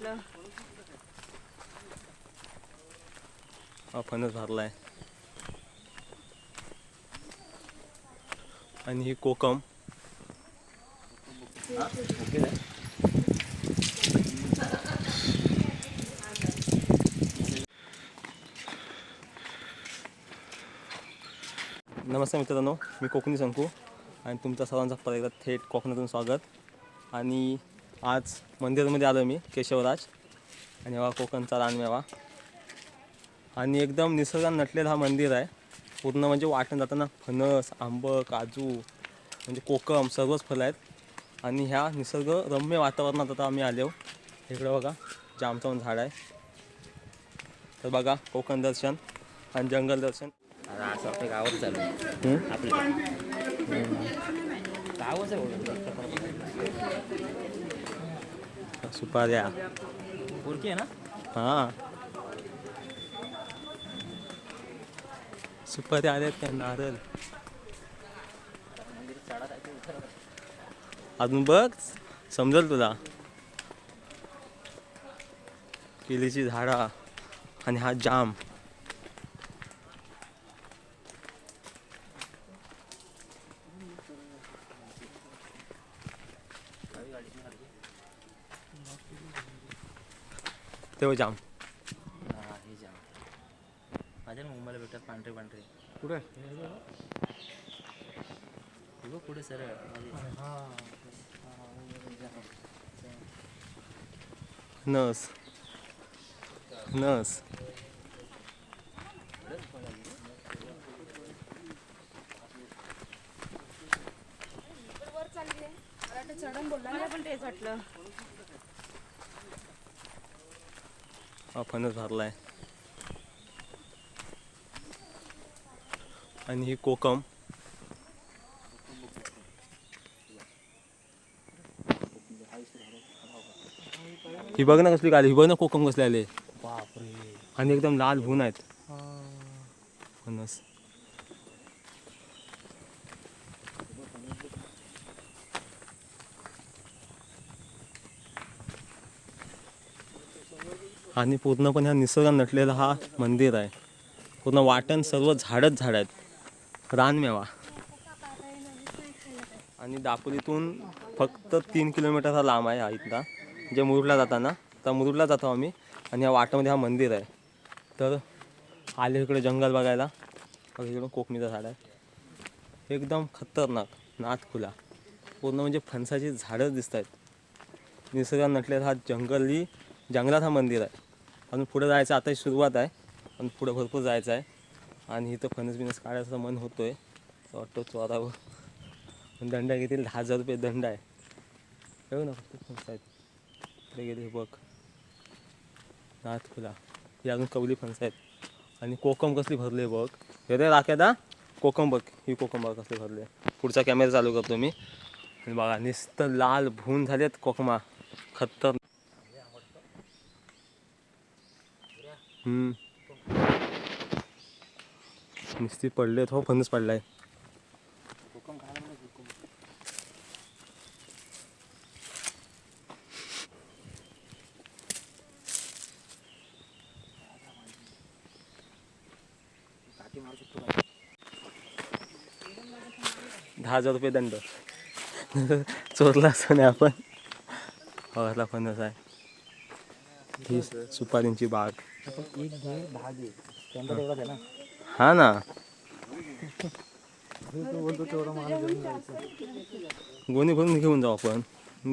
वाटलं हा फणस भरलाय आणि ही कोकम. नमस्कार मित्रांनो मी कोकणी संकू आणि तुमच्या सर्वांचा परत एकदा थेट कोकणातून स्वागत. आणि आज मंदिरामध्ये आलो मी केशवराज. आणि हा कोकणचा रानमेवा. आणि एकदम निसर्गात नटलेलं हा मंदिर आहे. पूर्ण म्हणजे वाटण जाताना फणस आंब काजू म्हणजे कोकम सर्वच फळं आहेत. आणि ह्या निसर्ग रम्य वातावरणात आता आम्ही आलो. इकडं बघा जामचं झाड आहे. तर बघा कोकण दर्शन आणि जंगल दर्शन. असं गावात चालू गावच आहे सुपाऱ्या. पुरकी आहे ना? हां. सुपाऱ्या आल्यात त्या नारळ? अजून बघ समजेल तुला? केलीची झाडा आणि हा जाम. तेव्हा जाम. हा हे जाम. माझ्या ना मुंबईला भेटतात पांढरे पांढरे. कुठे? हे बघ पुढे सर नस. नस. चढण बोलला मला पण तेच वाटलं. हा फणस भरलाय आणि ही कोकम. ही बघ ना कसली गाडी ही बघ ना कोकम कसले आले. बापरे. आणि एकदम लाल भून आहेत. फणस आणि पूर्णपणे हा निसर्गात नटलेला हा मंदिर आहे. पूर्ण वाटण सर्व झाडच झाड आहेत. रानमेवा आणि दापोलीतून फक्त तीन किलोमीटर हा लांब आहे हा इथला. जे मुरुडला जाताना तर मुरुडला जातो आम्ही आणि या वाटामध्ये हा मंदिर आहे. तर आले इकडे जंगल बघायला. बघा इकडं कोकणीचं झाड आहे. एकदम खतरनाक नात खुला पूर्ण म्हणजे फणसाची झाडं दिसत आहेत निसर्गात नटलेला हा जंगली जंगलात हा मंदिर आहे. अजून पुढं जायचं आता सुरुवात आहे पण पुढं भरपूर जायचं आहे. आणि इथं फणस बिनस काढायचं मन होतो आहे वाटतो चोरावं दंड घेतील दहा हजार रुपये दंड आहे. बघ ना फक्त फणस आहेत इकडे गेले हे बघ. नाथ खुला. ही अजून कवली फणस आहेत. आणि कोकम कसली भरले बघ. हे रे राख्यादा कोकम बघ. ही कोकम बघ कसली भरले पुढचा कॅमेरा चालू करतो मी. आणि बघा नुसतं लाल भून झालेत कोकमा. खतर हम्म. नुसती पडलेत. हो फणस पडलाय? दहा हजार रुपये दंड. चोरला असं नाही आपण. हवाला फणस आहे. ही सुपारींची बाग. हा ना. बोलतो तेवढा माल घेऊन जायचं गोणी भरून घेऊन जाऊ आपण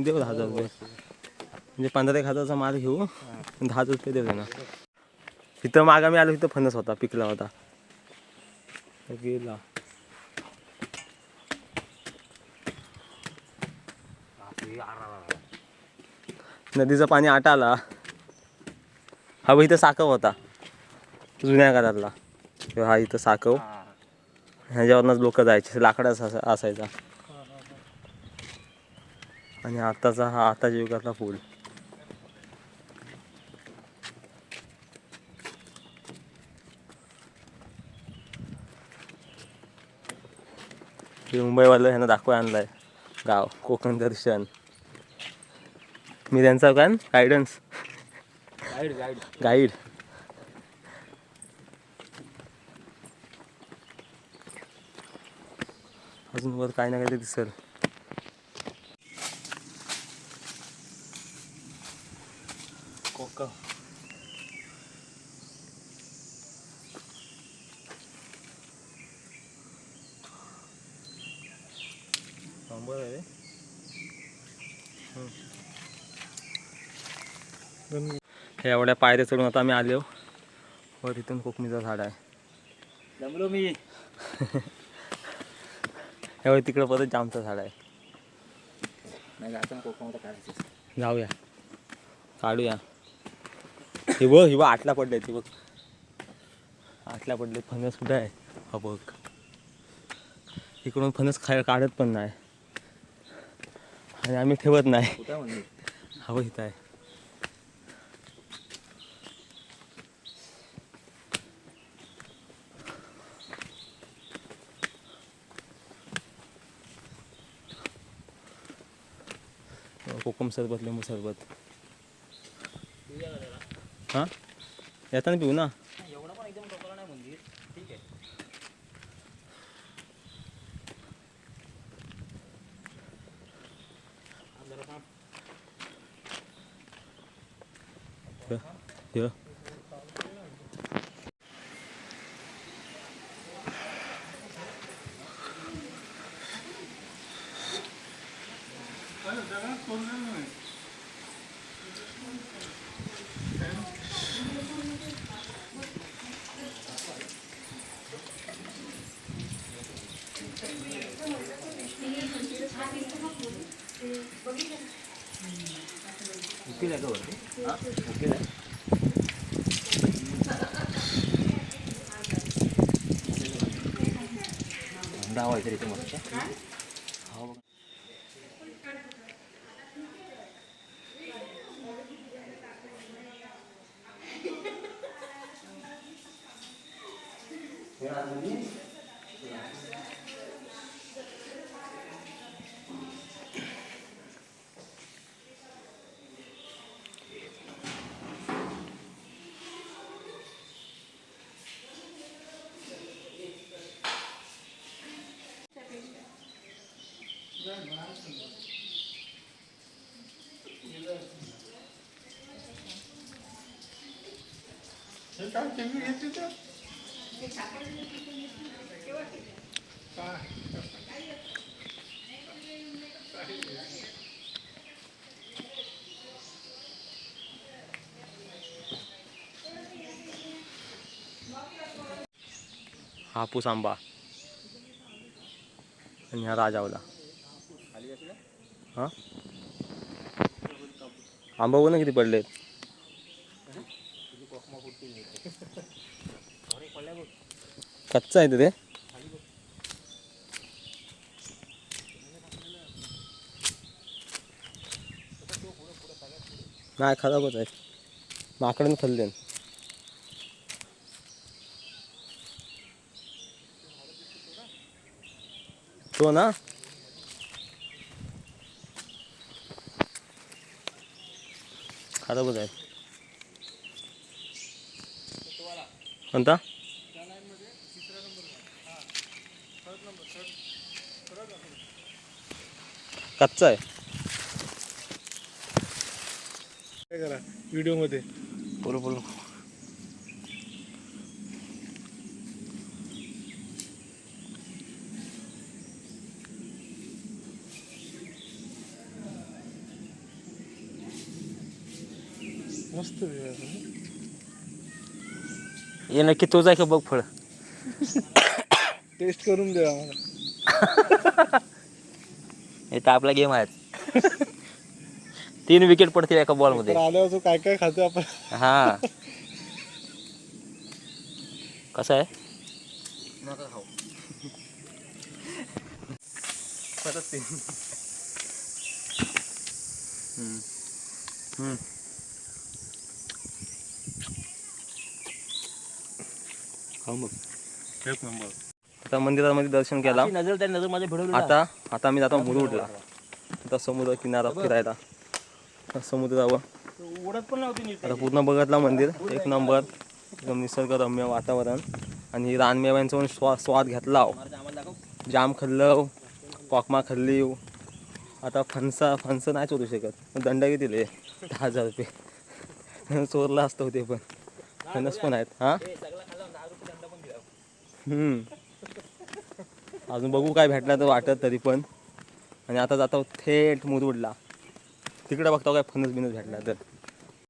देऊ दहा हजार रुपये म्हणजे पंधरा एक हजारचा माल घेऊ दहा हजार रुपये देऊ ना इथं माग आम्ही आलो इथं फणस होता पिकला होता गेला नदीचं पाणी आटा आला हा इथं साकव होता जुन्या काळातला किंवा हा इथं साकव. ह्याच्यावरनंच लोक जायचे लाकडाच असा- असायचा. आणि आताचा हा आताच्या युगातला पूल. मुंबईवालं ह्यांना दाखवाय आणलाय. गाव कोकण दर्शन. मी त्यांचा काय? गायडन्स गाईड गाईड गाईड अजून वर काय ना काय दिसेल. आहे हे एवढ्या पायऱ्या चढून आता आम्ही आलो. वर इथून कोकमीचं झाड आहे. जमलो मी. हे तिकडं परत जामचं झाड आहे. नाही जायचं कोकमाला काढायचं जाऊया. काढूया. हे बघ ही बघ आटला पडले ती बघ. आटला पडले फणस कुठे आहे? हा बघ. इकडून फणस खाय काढत पण नाही. आणि आम्ही ठेवत नाही. कुठं म्हणजे हा बघ इथं आहे. कोकम सरबत लिंबू सरबत. हां? येताना पिऊ ना. एवढं पण एकदम टोकला नाही मंदिर ठीक आहे ये उकील आहे का वरती हां उकील आहे थंड हवा येते हापूस आंबा आणि हा राजावला. हां? आंबा बघ ना किती पडलेत. कच्चा आहे ते. नाही खराबच आहे. माकडं खाल्ले तो ना? खराबच आहे. कोणता? कच्चा आहे. काय करा? व्हिडिओमध्ये. बोलू बोलू. मस्त ये नक्की तोच आहे का बघ फळ. टेस्ट करून द्या आम्हाला. इथं आपला गेम आहे तीन विकेट पडतील एका बॉलमध्ये तर आल्यावर काय काय खातो आपण? हा. कसं आहे? नका खाऊ. परत ते. खाऊन बघ. एक नंबर. आता मंदिरामध्ये दर्शन केला. नजर त्या नजर माझ्या भिडवली आता आता मी जातो मुरुडला. आता समुद्र किनारा फिरायला. समुद्रावर आता पूर्ण बघतला मंदिर. एक नंबर. एकदम निसर्गरम्य वातावरण. आणि रानमेव्यांचा पण स्वाद स्वाद घेतला हो. जाम खाल्लं कोकमा खाल्ली आता फणसा फणसं नाही चोरू शकत. दंड किती दिले दहा हजार रुपये. चोरला असतो ते पण. फणस पण आहेत. हा. अजून बघू काय भेटला तर वाटत तरी पण. आणि आता जातो थेट मुरुडला तिकडे बघतो काय फणस बिनस भेटला तर.